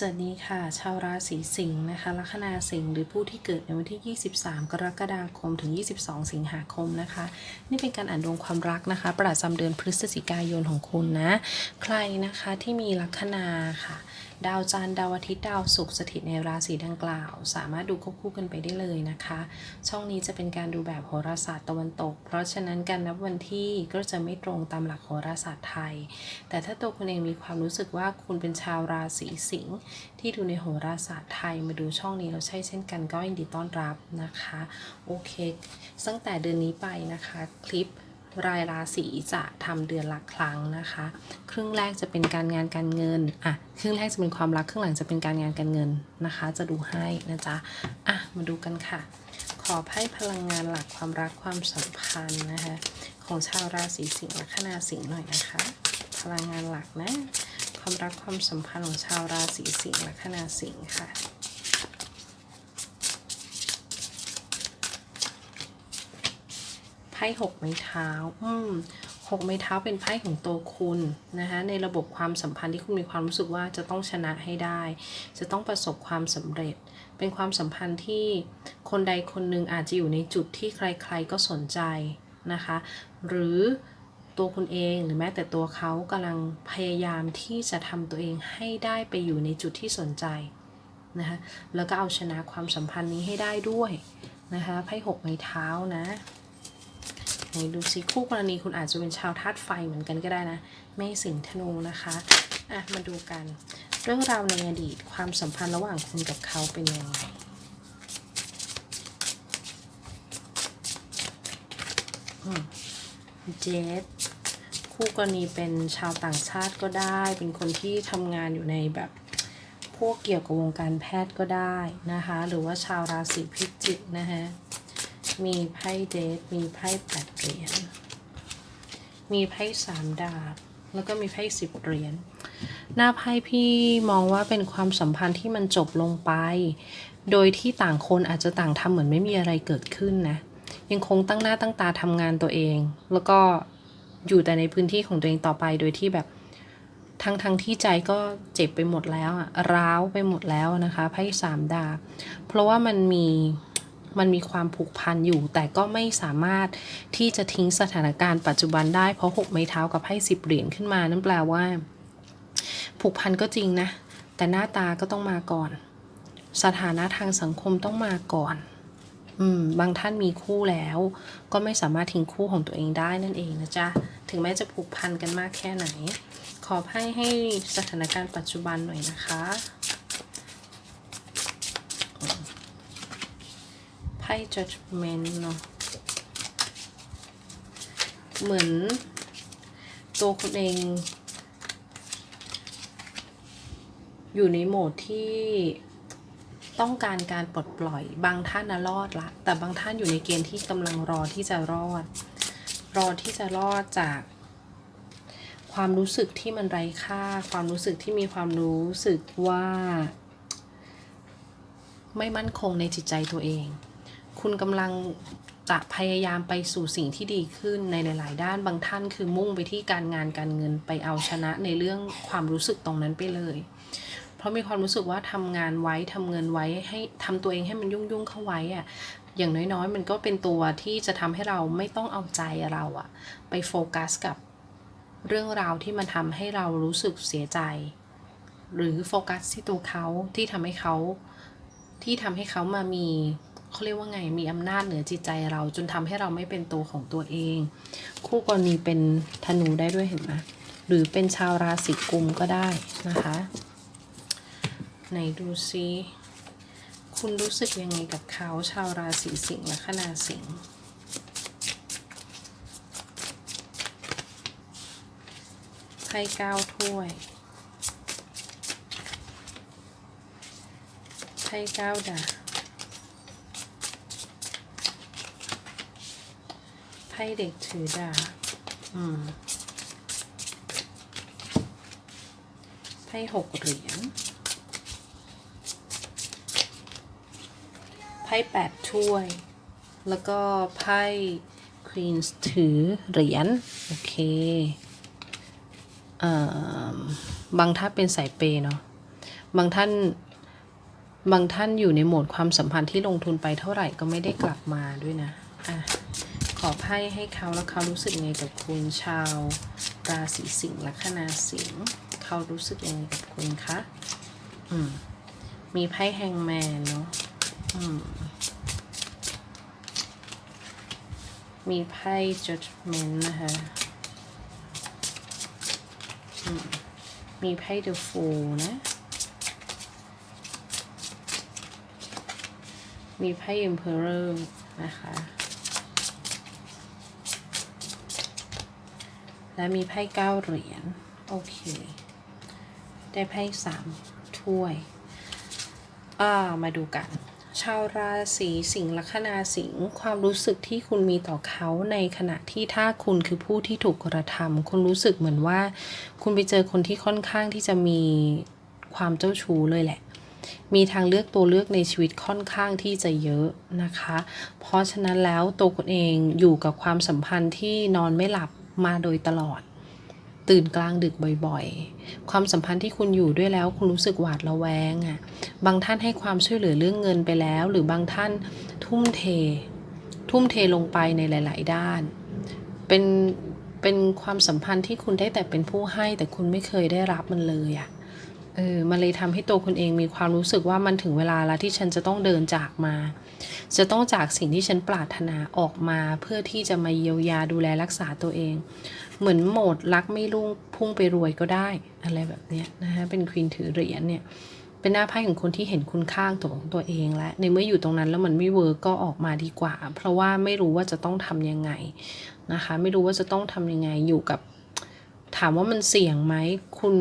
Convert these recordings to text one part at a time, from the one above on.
สวัสดีค่ะ ชาวราศีสิงห์นะคะลัคนาสิงห์หรือผู้ที่เกิดในวันที่ 23 กรกฎาคมถึง 22 สิงหาคมนะคะ นี่เป็นการอ่านดวงความรักนะคะ ประจำเดือนพฤศจิกายนของคุณนะ ใครนะคะที่มีลัคนาค่ะ ดาวจันทร์ดาวอาทิตย์ดาวศุกร์สถิตในราศีดังกล่าว สามารถดูควบคู่กันไปได้เลยนะคะ ช่องนี้จะเป็นการดูแบบโหราศาสตร์ตะวันตก เพราะฉะนั้นการนับวันที่ก็จะไม่ตรงตามหลักโหราศาสตร์ไทย แต่ถ้าตัวคุณเองมีความรู้สึกว่าคุณเป็นชาวราศีสิงห์ที่ดูในโหราศาสตร์ไทยมาดูช่องนี้เราใช่เช่นกันก็ยินดีต้อนรับนะคะ โอเค ตั้งแต่เดือนนี้ไปนะคะคลิป รายราศีจะทำเดือนละครั้งนะคะ ครึ่งแรกจะเป็นการงานการเงินอะครึ่งแรกจะเป็นความรักครึ่งหลังจะเป็นการงานการเงินนะคะ จะดูให้นะจ๊ะอะมาดูกันค่ะ ขอให้พลังงานหลักความรักความสัมพันธ์นะคะของชาวราศีสิงห์ลัคนาสิงห์หน่อยนะคะ พลังงานหลักนะ ความรักความสัมพันธ์ของชาวราศีสิงห์ลัคนาสิงห์ค่ะ พ่หกไม้เท้าอืมหกไม้เท้าเป็นไพ่ของตัวคุณนะคะในระบบความสัมพันธ์ที่คุณมีความรู้สึกว่าจะต้องชนะให้ได้ จะต้องประสบความสำเร็จ เป็นความสัมพันธ์ที่คนใดคนหนึ่งอาจจะอยู่ในจุดที่ใคร ๆ ก็สนใจนะคะ หรือตัวคุณเองหรือแม้แต่ตัวเขากำลังพยายามที่จะทำตัวเองให้ได้ไปอยู่ในจุดที่สนใจนะคะแล้วก็เอาชนะความสัมพันธ์นี้ให้ได้ด้วยนะคะไพ่หกไม้เท้านะ ไหนดูสิคู่กรณีคุณอาจจะเป็นชาวธาตุไฟเหมือนกันก็ได้นะเมษสิงธนูนะคะอะมาดูกัน เรื่องราวในอดีตความสัมพันธ์ระหว่างคุณกับเขาเป็นยังไงเจสคู่กรณีเป็นชาวต่างชาติก็ได้ เป็นคนที่ทำงานอยู่ในแบบพวกเกี่ยวกับวงการแพทย์ก็ได้นะคะ หรือว่าชาวราศีพิจิกนะคะ มีไพ่เดทมีไพ่แปดเหรียญ มีไพ่สามดาบ แล้วก็มีไพ่สิบเหรียญ หน้าไพ่พี่มองว่าเป็นความสัมพันธ์ที่มันจบลงไป โดยที่ต่างคนอาจจะต่างทำเหมือนไม่มีอะไรเกิดขึ้นนะ ยังคงตั้งหน้าตั้งตาทำงานตัวเอง แล้วก็อยู่แต่ในพื้นที่ของตัวเองต่อไป โดยที่แบบทั้งทั้งที่ใจก็เจ็บไปหมดแล้วอะร้าวไปหมดแล้วนะคะไพ่สามดาบ เพราะว่ามันมี มันมีความผูกพันอยู่ แต่ก็ไม่สามารถที่จะทิ้งสถานการณ์ปัจจุบันได้เพราะหกไม้เท้ากับไพ่สิบเหรียญขึ้นมานั่นแปลว่า ผูกพันก็จริงนะ แต่หน้าตาก็ต้องมาก่อน สถานะทางสังคมต้องมาก่อน อืม บางท่านมีคู่แล้ว ก็ไม่สามารถทิ้งคู่ของตัวเองได้นั่นเองนะจ๊ะถึงแม้จะผูกพันกันมากแค่ไหน ขอไพ่ให้สถานการณ์ปัจจุบันหน่อยนะคะ ไพ่ judgment เนาะเหมือน ตัวคุณเอง อยู่ในโหมดที่ต้องการการปลดปล่อย บางท่านนะรอดละ แต่บางท่านอยู่ในเกณฑ์ที่กำลังรอที่จะรอด รอที่จะรอดจาก ความรู้สึกที่มันไร้ค่า ความรู้สึกที่มีความรู้สึกว่า ไม่มั่นคงในจิตใจตัวเอง คุณกำลังจะพยายามไปสู่สิ่งที่ดีขึ้นในหลาย ๆ ด้านบางท่านคือมุ่งไปที่การงานการเงินไปเอาชนะในเรื่องความรู้สึกตรงนั้นไปเลย เพราะมีความรู้สึกว่าทำงานไว้ทำเงินไว้ให้ทำตัวเองให้มันยุ่งยุ่งๆเข้าไว้อะอย่างน้อยๆ มันก็เป็นตัวที่จะทำให้เราไม่ต้องเอาใจเราอะไปโฟกัสกับเรื่องราวที่มันทำให้เรารู้สึกเสียใจ หรือโฟกัสที่ตัวเขาที่ทำให้เขาที่ทำให้เขามามี เขาเรียกว่าไงมีอำนาจเหนือจิตใจเราจนทำให้เราไม่เป็นตัวของตัวเอง คู่กรณีเป็นธนูได้ด้วยเห็นไหมหรือเป็นชาวราศีกุมก็ได้นะคะไหนดูซิคุณรู้สึกยังไงกับเขาชาวราศีสิงห์และคนาสิงห์ไพ่เก้าถ้วยไพ่เก้าดาบ ไพ่เด็กถือดาบอืมไพ่หกเหรียญไพ่แปดถ้วย แล้วก็ไพ่ควีนส์ถือเหรียญ โอเคเอ่อบางท่านเป็นสายเปย์เนาะ บางท่าน บางท่านอยู่ในโหมดความสัมพันธ์ที่ลงทุนไปเท่าไหร่ก็ไม่ได้กลับมาด้วยนะ อะ ขอไพ่ให้เขาแล้วเขารู้สึกยังไงกับคุณชาวราศีสิงห์ลัคนาสิงห์เขารู้สึกยังไงกับคุณคะอืมมีไพ่แฮงแมนเนาะอืมมีไพ่ judgment นะคะอืมมีไพ่ the fool นะมีไพ่ emperor นะคะ และมีไพ่เก้าเหรียญ โอเค ได้ไพ่สามถ้วย อ่า มาดูกัน ชาวราศีสิงห์ลัคนาสิงห์ความรู้สึกที่คุณมีต่อเขาในขณะที่ถ้าคุณคือผู้ที่ถูกกระทำคุณรู้สึกเหมือนว่า คุณไปเจอคนที่ค่อนข้างที่จะมีความเจ้าชู้เลยแหละมีทางเลือกตัวเลือกในชีวิตค่อนข้างที่จะเยอะนะคะ เพราะฉะนั้นแล้วตัวคุณเองอยู่กับความสัมพันธ์ที่นอนไม่หลับ มาโดยตลอด ตื่นกลางดึกบ่อยๆ ความสัมพันธ์ที่คุณอยู่ด้วยแล้วคุณรู้สึกหวาดระแวงอะ่ะ บางท่านให้ความช่วยเหลือเรื่องเงินไปแล้ว หรือบางท่านทุ่มเท ทุ่มเทลงไปในหลาย ๆ ด้าน เป็นเป็นความสัมพันธ์ที่คุณได้แต่เป็นผู้ให้แต่คุณไม่เคยได้รับมันเลยอะ่ะเออมันเลยทำให้ตัวคุณเองมีความรู้สึกว่ามันถึงเวลาแล้วที่ฉันจะต้องเดินจากมา จะต้องจากสิ่งที่ฉันปรารถนาออกมาเพื่อที่จะมาเยียวยาดูแลรักษาตัวเอง เหมือนโหมดรักไม่รุ่งพุ่งไปรวยก็ได้ อะไรแบบเนี้ยนะคะเป็นควีนถือเหรียญเนี่ยเป็นหน้าไพ่ของคนที่เห็นคุณค่าตัวของตัวเองและ ในเมื่ออยู่ตรงนั้นแล้วมันไม่เวิร์กก็ออกมาดีกว่า เพราะว่าไม่รู้ว่าจะต้องทำยังไงนะคะ ไม่รู้ว่าจะต้องทำยังไงอยู่กับ ถามว่ามันเสี่ยงไหมคุณ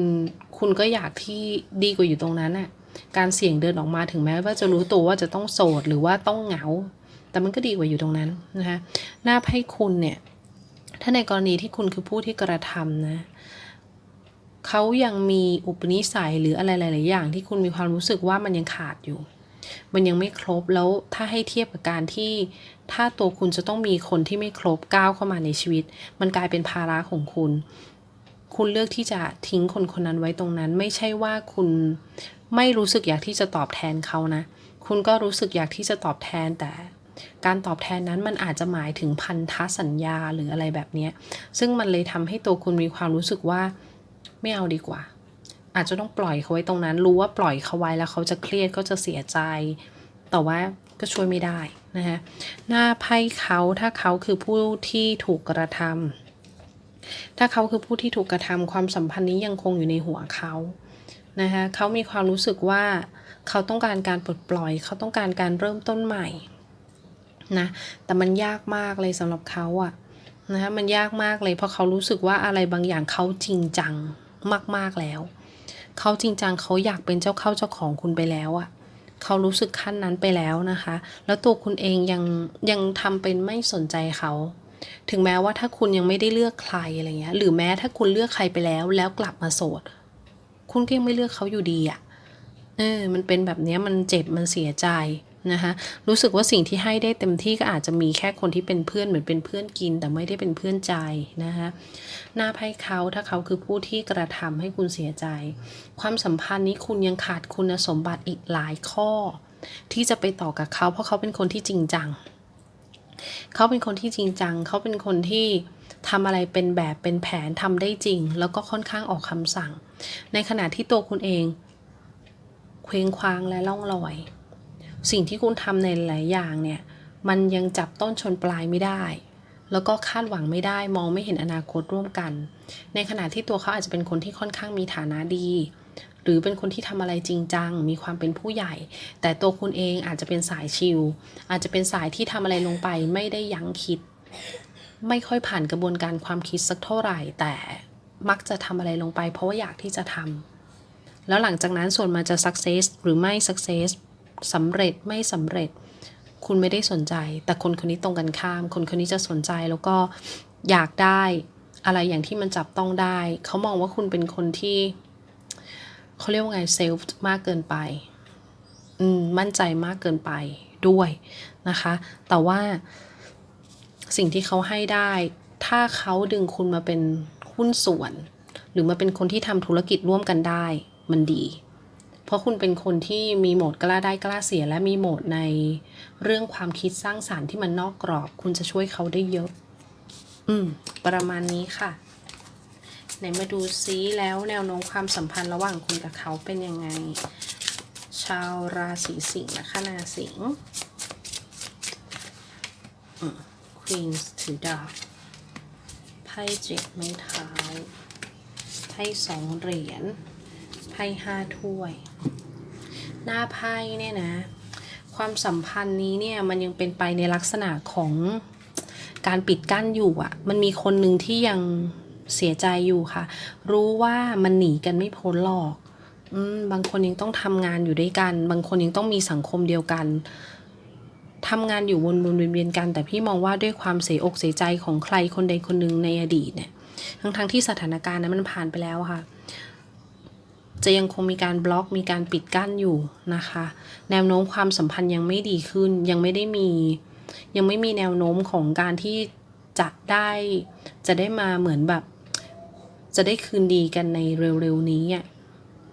คุณก็อยากที่ดีกว่าอยู่ตรงนั้นน่ะ การเสี่ยงเดินออกมาถึงแม้ว่าจะรู้ตัวว่าจะต้องโสดหรือว่าต้องเหงา แต่มันก็ดีกว่าอยู่ตรงนั้นนะคะหน้าไพ่คุณเนี่ยถ้าในกรณีที่คุณคือผู้ที่กระทำนะเขายังมีอุปนิสัยหรืออะไรหลาย ๆ อย่าง ที่คุณมีความรู้สึกว่ามันยังขาดอยู่ มันยังไม่ครบแล้วถ้าให้เทียบกับการที่ ถ้าตัวคุณจะต้องมีคนที่ไม่ครบก้าวเข้ามาในชีวิต มันกลายเป็นภาระของคุณ คุณเลือกที่จะทิ้งคนคนนั้นไว้ตรงนั้น ไม่ใช่ว่าคุณไม่รู้สึกอยากที่จะตอบแทนเขานะ คุณก็รู้สึกอยากที่จะตอบแทนแต่การตอบแทนนั้นมันอาจจะหมายถึงพันธสัญญาหรืออะไรแบบนี้ ซึ่งมันเลยทำให้ตัวคุณมีความรู้สึกว่าไม่เอาดีกว่า อาจจะต้องปล่อยเขาไว้ตรงนั้น รู้ว่าปล่อยเขาไว้แล้วเขาจะเครียดก็จะเสียใจ แต่ว่าก็ช่วยไม่ได้นะคะหน้าไพ่เขาถ้าเขาคือผู้ที่ถูกกระทำ ถ้าเขาคือผู้ที่ถูกกระทำความสัมพันธ์นี้ยังคงอยู่ในหัวเขานะคะเขามีความรู้สึกว่าเขาต้องการการปลดปล่อย เขาต้องการการเริ่มต้นใหม่นะแต่มันยากมากเลยสำหรับเขาอะนะคะมันยากมากเลยเพราะเขารู้สึกว่าอะไรบางอย่างเขาจริงจังมากๆแล้ว เขาจริงจังเขาอยากเป็นเจ้าเข้าเจ้าของคุณไปแล้วอะเขารู้สึกขั้นนั้นไปแล้วนะคะ แล้วตัวคุณเองยังยังทำเป็นไม่สนใจเขา ถึงแม้ว่าถ้าคุณยังไม่ได้เลือกใครอะไรเงี้ย หรือแม้ถ้าคุณเลือกใครไปแล้ว แล้วกลับมาโสด คุณก็ยังไม่เลือกเขาอยู่ดีอะเออมันเป็นแบบนี้มันเจ็บมันเสียใจนะคะรู้สึกว่าสิ่งที่ให้ได้เต็มที่ก็อาจจะมีแค่คนที่เป็นเพื่อนเหมือนเป็นเพื่อนกิน แต่ไม่ได้เป็นเพื่อนใจนะคะหน้าไพ่เขาถ้าเขาคือผู้ที่กระทำให้คุณเสียใจ ความสัมพันธ์นี้คุณยังขาดคุณสมบัติอีกหลายข้อ ที่จะไปต่อกับเขาเพราะเขาเป็นคนที่จริงจัง เขาเป็นคนที่จริงจัง เขาเป็นคนที่ทำอะไรเป็นแบบเป็นแผนทำได้จริง แล้วก็ค่อนข้างออกคำสั่ง ในขณะที่ตัวคุณเอง เคว้งคว้างและล่องลอย สิ่งที่คุณทำในหลายอย่างเนี่ย มันยังจับต้นชนปลายไม่ได้ แล้วก็คาดหวังไม่ได้ มองไม่เห็นอนาคตร่วมกัน ในขณะที่ตัวเขาอาจจะเป็นคนที่ค่อนข้างมีฐานะดี หรือเป็นคนที่ทำอะไรจริงจัง มีความเป็นผู้ใหญ่ แต่ตัวคุณเองอาจจะเป็นสายชิลอาจจะเป็นสายที่ทำอะไรลงไปไม่ได้ยั้งคิด ไม่ค่อยผ่านกระบวนการความคิดสักเท่าไหร่ แต่มักจะทำอะไรลงไป เพราะว่าอยากที่จะทำแล้วหลังจากนั้นส่วนมาจะ success หรือไม่ success สำเร็จไม่สำเร็จ คุณไม่ได้สนใจ แต่คนคนนี้ตรงกันข้าม คนคนนี้จะสนใจแล้วก็อยากได้อะไรอย่างที่มันจับต้องได้ เขามองว่าคุณเป็นคนที่ เขาเรียกว่าไงเซลฟ์มากเกินไปอืมมั่นใจมากเกินไปด้วยนะคะ แต่ว่าสิ่งที่เขาให้ได้ ถ้าเขาดึงคุณมาเป็นหุ้นส่วน หรือมาเป็นคนที่ทำธุรกิจร่วมกันได้ มันดี เพราะคุณเป็นคนที่มีโหมดกล้าได้กล้าเสีย และมีโหมดในเรื่องความคิดสร้างสารรค์ที่มันนอกกรอบ คุณจะช่วยเขาได้เยอะ อืม ประมาณนี้ค่ะ ไหนมาดูซิแล้วแนวโน้มความสัมพันธ์ระหว่างคุณกับเขาเป็นยังไง ชาวราศีสิงห์นะคะนาสิงห์ Queen ถือดาบไพ่เจ็ดไม้เท้าไพ่สองเหรียญไพ่ห้าถ้วย หน้าไพ่เนี่ยนะ ความสัมพันธ์นี้เนี่ยมันยังเป็นไปในลักษณะของการปิดกั้นอยู่อะ่ะ มันมีคนหนึ่งที่ยัง เสียใจอยู่ค่ะ รู้ว่ามันหนีกันไม่พ้นหรอกอบางคนยังต้องทำงานอยู่ด้วยกัน บางคนยังต้องมีสังคมเดียวกันทำงานอยู่วนๆเวียนกัน แต่พี่มองว่าด้วยความเสียอกเสียใจของใครคนใดคนหนึ่งในอดีตเนี่ย ทั้งๆทที่สถานการณ์นั้นมันผ่านไปแล้วค่ะ จะยังคงมีการบล็อกมีการปิดกั้นอยู่นะคะ แนวโน้มความสัมพันธ์ยังไม่ดีขึ้น ยังไม่ได้มี ยังไม่มีแนวโน้มของการที่จะได้จะได้มาเหมือนแบบ จะได้คืนดีกันในเร็วๆนี้อะ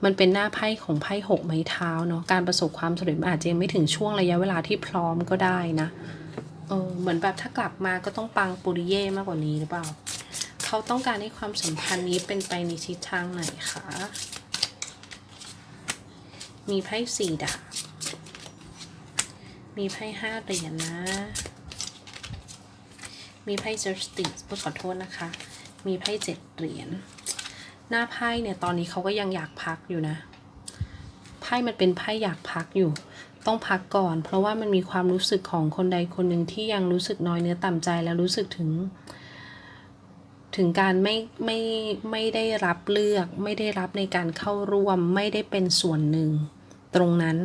มันเป็นหน้าไพ่ของไพ่หกไม้เท้าเนาะการประสบความสำเร็จอาจจะยังไม่ถึงช่วงระยะเวลาที่พร้อมก็ได้นะเออเหมือนแบบถ้ากลับมาก็ต้องปังปุริเย่มากกว่านี้หรือเปล่า เขาต้องการให้ความสัมพันธ์นี้เป็นไปในทิศทางไหนคะมีไพ่สี่ดาบมีไพ่ห้าเหรียญนะมีไพ่ justice ขอโทษนะคะ มีไพ่เจ็ดเหรียญ หน้าไพ่เนี่ยตอนนี้เขาก็ยังอยากพักอยู่นะ ไพ่มันเป็นไพ่อยากพักอยู่ ต้องพักก่อน เพราะว่ามันมีความรู้สึกของคนใดคนหนึ่งที่ยังรู้สึกน้อยเนื้อต่ำใจและรู้สึกถึง ถึงการไม่ไม่ไม่ได้รับเลือก ไม่ได้รับในการเข้าร่วม ไม่ได้เป็นส่วนหนึ่ง ตรงนั้น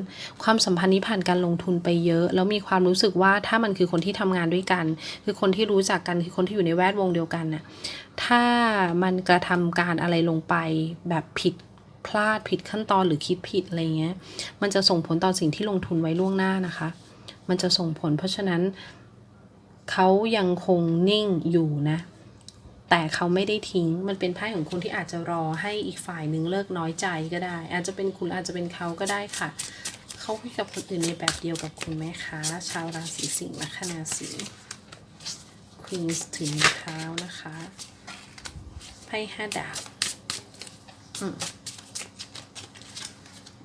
ความสัมพันธ์นี้ผ่านการลงทุนไปเยอะ แล้วมีความรู้สึกว่าถ้ามันคือคนที่ทำงานด้วยกัน คือคนที่รู้จักกันคือคนที่อยู่ในแวดวงเดียวกันน่ะถ้ามันกระทำการอะไรลงไปแบบผิดพลาดผิดขั้นตอนหรือคิดผิดอะไรเงี้ย มันจะส่งผลต่อสิ่งที่ลงทุนไว้ล่วงหน้านะคะ มันจะส่งผลเพราะฉะนั้นเขายังคงนิ่งอยู่นะ แต่เขาไม่ได้ทิ้ง มันเป็นไพ่ของคนที่อาจจะรอให้อีกฝ่ายหนึ่งเลิกน้อยใจก็ได้ อาจจะเป็นคุณอาจจะเป็นเขาก็ได้ค่ะ เขาคุยกับคนอื่นในแบบเดียวกับคุณไหมคะ ชาวราศีสิงห์ละคนาสีควีนส์ถึงเท้านะคะ ไพ่ห้าดาบ อืม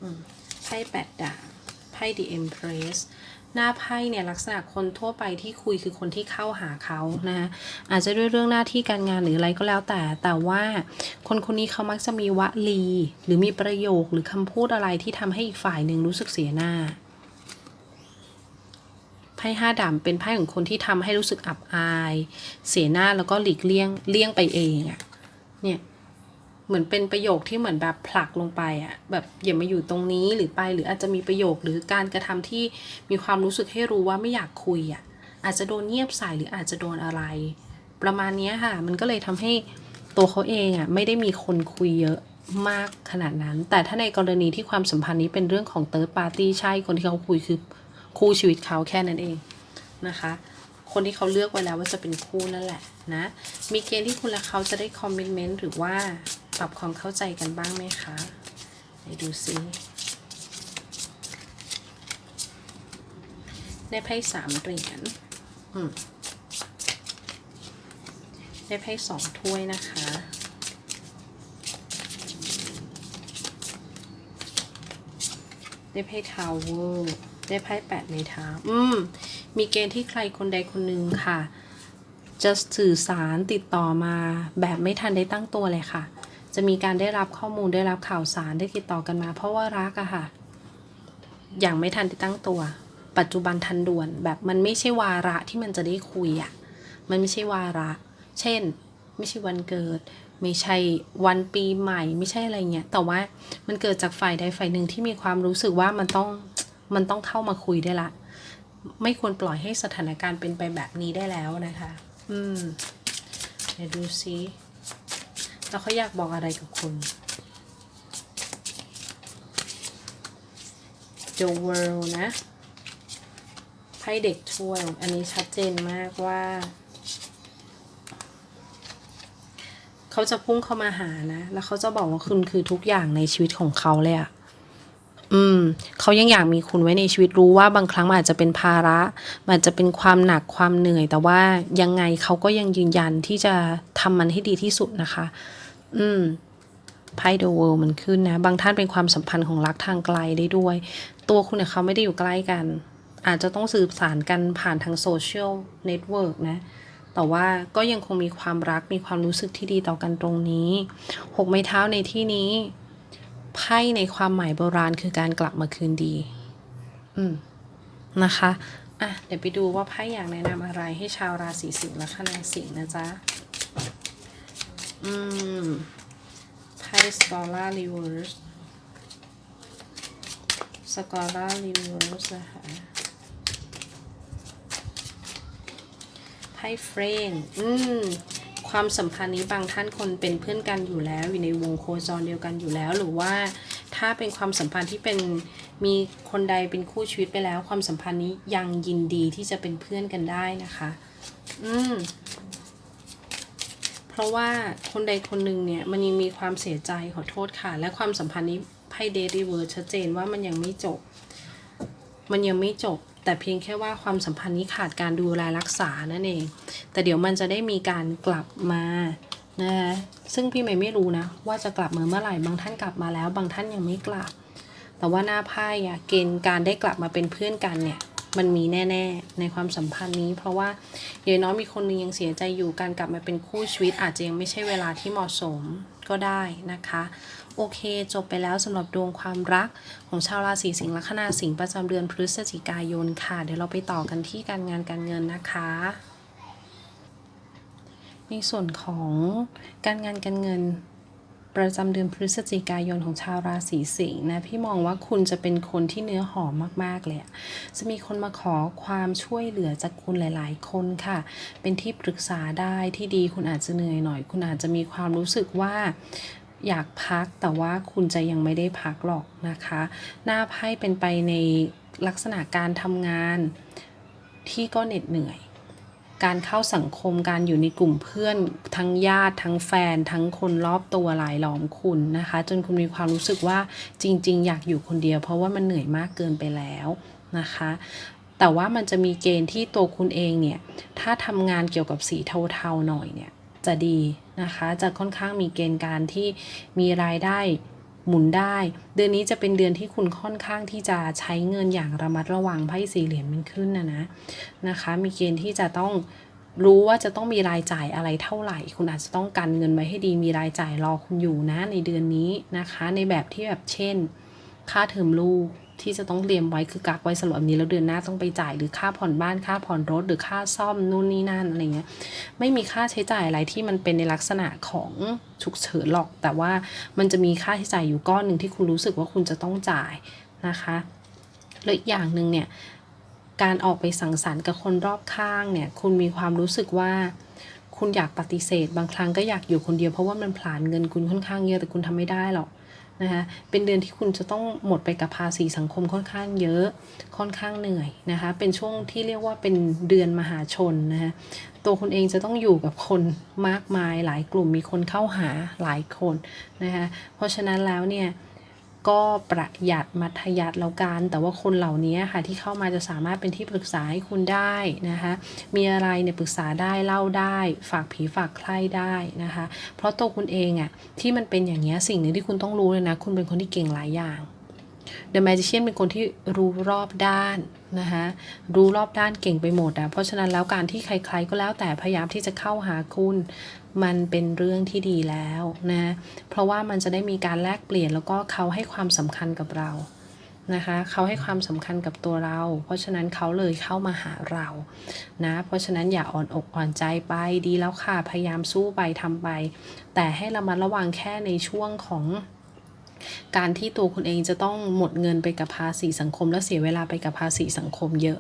อืม ไพ่แปดดาบ ไพ่ The Empress หน้าไพ่เนี่ยลักษณะคนทั่วไปที่คุยคือคนที่เข้าหาเขานะคะอาจจะด้วยเรื่องหน้าที่การงานหรืออะไรก็แล้วแต่ แต่ว่าคนคนนี้เขามักจะมีวลี หรือมีประโยคหรือคำพูดอะไรที่ทำให้อีกฝ่ายหนึ่งรู้สึกเสียหน้าไพ่ห้าดาบเป็นไพ่ของคนที่ทำให้รู้สึกอับอาย เสียหน้าแล้วก็หลีกเลี่ยงเลี่ยงไปเองอะเนี่ย เหมือนเป็นประโยคที่เหมือนแบบผลักลงไปอะแบบอย่ามาอยู่ตรงนี้หรือไป หรืออาจจะมีประโยคหรือการกระทำที่มีความรู้สึกให้รู้ว่าไม่อยากคุยอะอาจจะโดนเงียบใส่หรืออาจจะโดนอะไร ประมาณนี้ค่ะ มันก็เลยทำให้ตัวเขาเองอะไม่ได้มีคนคุยเยอะมากขนาดนั้น แต่ถ้าในกรณีที่ความสัมพันธ์นี้เป็นเรื่องของเติร์ดปาร์ตี้ใช่คนที่เขาคุยคือคู่ชีวิตเขาแค่นั้นเองนะคะ คนที่เขาเลือกไว้แล้วว่าจะเป็นคู่นั่นแหละนะ มีเกณฑ์ที่คุณและเขาจะได้คอมมิชเมนต์หรือว่า ปรับความเข้าใจกันบ้างไหมคะไหนดูซิได้ไพ่สามเหรียญอืมได้ไพ่สองถ้วยนะคะได้ไพ่ทาวเวอร์ได้ไพ่แปดในเท้าอืม มีเกณฑ์ที่ใครคนใดคนหนึ่งค่ะ จะสื่อสารติดต่อมาแบบไม่ทันได้ตั้งตัวเลยค่ะ จะมีการได้รับข้อมูลได้รับข่าวสารได้ติดต่อกันมา เพราะว่ารักอะค่ะ อย่างไม่ทันได้ตั้งตัว ปัจจุบันทันด่วนแบบมันไม่ใช่วาระที่มันจะได้คุยอะมันไม่ใช่วาระ เช่น ไม่ใช่วันเกิด ไม่ใช่วันปีใหม่ ไม่ใช่อะไรเงี้ย แต่ว่ามันเกิดจากฝ่ายใดฝ่ายหนึ่งที่มีความรู้สึกว่ามันต้องมันต้องเข้ามาคุยได้ละ ไม่ควรปล่อยให้สถานการณ์เป็นไปแบบนี้ได้แล้วนะคะ อืม เดี๋ยวดูซิ แล้วเขาอยากบอกอะไรกับคุณ The World นะไพ่เด็กช่วย อันนี้ชัดเจนมากว่า เขาจะพุ่งเข้ามาหานะ แล้วเขาจะบอกว่าคุณคือทุกอย่างในชีวิตของเขาเลยอะอืมเขายังอยากมีคุณไว้ในชีวิตรู้ว่าบางครั้งมันอาจจะเป็นภาระมันอาจจะเป็นความหนักความเหนื่อย แต่ว่ายังไงเขาก็ยังยืนยันที่จะทำมันให้ดีที่สุดนะคะ อืมไพ่ The World มันขึ้นนะ บางท่านเป็นความสัมพันธ์ของรักทางไกลได้ด้วย ตัวคุณเนี่ยเขาไม่ได้อยู่ใกล้กัน อาจจะต้องสื่อสารกันผ่านทางโซเชียลเน็ตเวิร์กนะ แต่ว่าก็ยังคงมีความรักมีความรู้สึกที่ดีต่อกันตรงนี้หกไม้เท้าในที่นี้ไพ่ในความหมายโบราณคือการกลับมาคืนดี อืม นะคะ อะ เดี๋ยวไปดูว่าไพ่อยากแนะนำอะไรให้ชาวราศีสิงห์และคณาสิงห์นะจ๊ะ อืม ไพ่สกอล่ารีเวิร์สสกอล่ารีเวิร์สนะคะไพ่เฟรนอืมความสัมพันธ์นี้บางท่านคนเป็นเพื่อนกันอยู่แล้วอยู่ในวงโคจรเดียวกันอยู่แล้ว หรือว่าถ้าเป็นความสัมพันธ์ที่เป็นมีคนใดเป็นคู่ชีวิตไปแล้ว ความสัมพันธ์นี้ยังยินดีที่จะเป็นเพื่อนกันได้นะคะ อืม เพราะว่าคนใดคนหนึ่งเนี่ยมันยังมีความเสียใจขอโทษค่ะ และความสัมพันธ์นี้ไพ่เดรีเวิร์ชัดเจนว่ามันยังไม่จบ มันยังไม่จบ แต่เพียงแค่ว่าความสัมพันธ์นี้ขาดการดูแลรักษานั่นเอง แต่เดี๋ยวมันจะได้มีการกลับมานะคะซึ่งพี่ไม่ไม่รู้นะ ว่าจะกลับมาเมื่อไหร่บางท่านกลับมาแล้ว บางท่านยังไม่กลับ แต่ว่าหน้าไพ่อะเกณฑ์การได้กลับมาเป็นเพื่อนกันเนี่ย มันมีแน่ ๆ ในความสัมพันธ์นี้ เพราะว่าอย่างน้อยมีคนหนึงยังเสียใจอยู่การกลับมาเป็นคู่ชีวิต อาจจะยังไม่ใช่เวลาที่เหมาะสมก็ได้นะคะ โอเค จบไปแล้วสำหรับดวงความรักของชาวราศีสิงห์ลัคนาสิงห์ประจำเดือนพฤศจิกายนค่ะ เดี๋ยวเราไปต่อกันที่การงานการเงินนะคะในส่วนของการงานการเงิน ประจำเดือนพฤศจิกายนของชาวราศีสิงห์นะ พี่มองว่าคุณจะเป็นคนที่เนื้อหอมมากๆเลยจะมีคนมาขอความช่วยเหลือจากคุณหลาย ๆ คนค่ะ เป็นที่ปรึกษาได้ที่ดีคุณอาจจะเหนื่อยหน่อย คุณอาจจะมีความรู้สึกว่าอยากพักแต่ว่าคุณจะยังไม่ได้พักหรอกนะคะ หน้าไพ่เป็นไปในลักษณะการทำงานที่ก็เหน็ดเหนื่อย การเข้าสังคมการอยู่ในกลุ่มเพื่อน ทั้งญาติ ทั้งแฟน ทั้งคนรอบตัวหลายล้อมคุณนะคะ จนคุณมีความรู้สึกว่าจริง ๆ อยากอยู่คนเดียว เพราะว่ามันเหนื่อยมากเกินไปแล้วนะคะ แต่ว่ามันจะมีเกณฑ์ที่ตัวคุณเองเนี่ย ถ้าทำงานเกี่ยวกับสีเทาๆหน่อยเนี่ยจะดีนะคะ จะค่อนข้างมีเกณฑ์การที่มีรายได้ หมุนได้ เดือนนี้จะเป็นเดือนที่คุณค่อนข้างที่จะใช้เงินอย่างระมัดระวังไพ่สี่เหลี่ยมมันขึ้นนะนะนะคะ มีเกณฑ์ที่จะต้องรู้ว่าจะต้องมีรายจ่ายอะไรเท่าไหร่ คุณอาจจะต้องกันเงินไว้ให้ดีมีรายจ่ายรอคุณอยู่นะในเดือนนี้นะคะ ในแบบที่แบบเช่น ค่าเทอมลูก ที่จะต้องเตรียมไว้คือกักไว้สำหรับนนี้แล้วเดือนหน้าต้องไปจ่ายหรือค่าผ่อนบ้านค่าผ่อนรถหรือค่าซ่อมนู่นนี่นั่นอะไรเงี้ยไม่มีค่าใช้จ่ายอะไรที่มันเป็นในลักษณะของฉุกเฉินหรอก แต่ว่ามันจะมีค่าใช้จ่ายอยู่ก้อนหนึ่งที่คุณรู้สึกว่าคุณจะต้องจ่ายนะคะแล้วอีกอย่างหนึ่งเนี่ยการออกไปสังสรรค์กับคนรอบข้างเนี่ยคุณมีความรู้สึกว่าคุณอยากปฏิเสธ บางครั้งก็อยากอยู่คนเดียวเพราะว่ามันผลาญเงินคุณค่อนข้างเยอะแต่คุณทำไม่ได้หรอก นะคะเป็นเดือนที่คุณจะต้องหมดไปกับภาษีสังคมค่อนข้างเยอะค่อนข้างเหนื่อยนะคะเป็นช่วงที่เรียกว่าเป็นเดือนมหาชนนะคะตัวคุณเองจะต้องอยู่กับคนมากมายหลายกลุ่มมีคนเข้าหาหลายคนนะคะเพราะฉะนั้นแล้วเนี่ย ก็ประหยัดมัธยัติแล้วกัน แต่ว่าคนเหล่านี้ค่ะที่เข้ามาจะสามารถเป็นที่ปรึกษาให้คุณได้นะคะมีอะไรเนี่ยปรึกษาได้เล่าได้ ฝากผีฝากใครได้นะคะ เพราะตัวคุณเองอะ่ะที่มันเป็นอย่างนี้ยสิ่งหนึ่งที่คุณต้องรู้เลยนะคุณเป็นคนที่เก่งหลายอย่าง The Magician เป็นคนที่รู้รอบด้านนะคะรู้รอบด้านเก่งไปหมดอะเพราะฉะนั้นแล้วการที่ใครๆก็แล้วแต่พยายามที่จะเข้าหาคุณ มันเป็นเรื่องที่ดีแล้วนะ เพราะว่ามันจะได้มีการแลกเปลี่ยนแล้วก็เขาให้ความสำคัญกับเรานะคะเขาให้ความสำคัญกับตัวเรา เพราะฉะนั้นเขาเลยเข้ามาหาเรานะเพราะฉะนั้นอย่าอ่อนอกอ่อนใจไปดีแล้วค่ะพยายามสู้ไปทำไป แต่ให้ระมัดระวังแค่ในช่วงของการที่ตัวคุณเองจะต้องหมดเงินไปกับภาษีสังคม และเสียเวลาไปกับภาษีสังคมเยอะ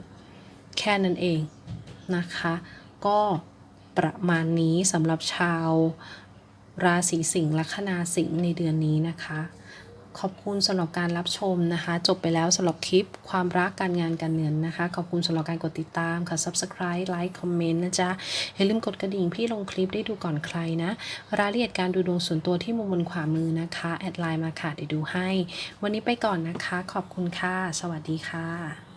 แค่นั้นเองนะคะ ก็ ประมาณนี้สำหรับชาวราศีสิงห์ลัคนาสิงห์ในเดือนนี้นะคะ ขอบคุณสำหรับการรับชมนะคะ จบไปแล้วสำหรับคลิปความรักการงานการเงินนะคะ ขอบคุณสำหรับการกดติดตามค่ะ subscribe like comment นะจ๊ะอย่าลืมกดกระดิ่งพี่ลงคลิปได้ดูก่อนใครนะ รายละเอียดการดูดวงส่วนตัวที่มุมบนขวามือนะคะแอดไลน์มาค่ะเดี๋ยวดูให้ วันนี้ไปก่อนนะคะ ขอบคุณค่ะ สวัสดีค่ะ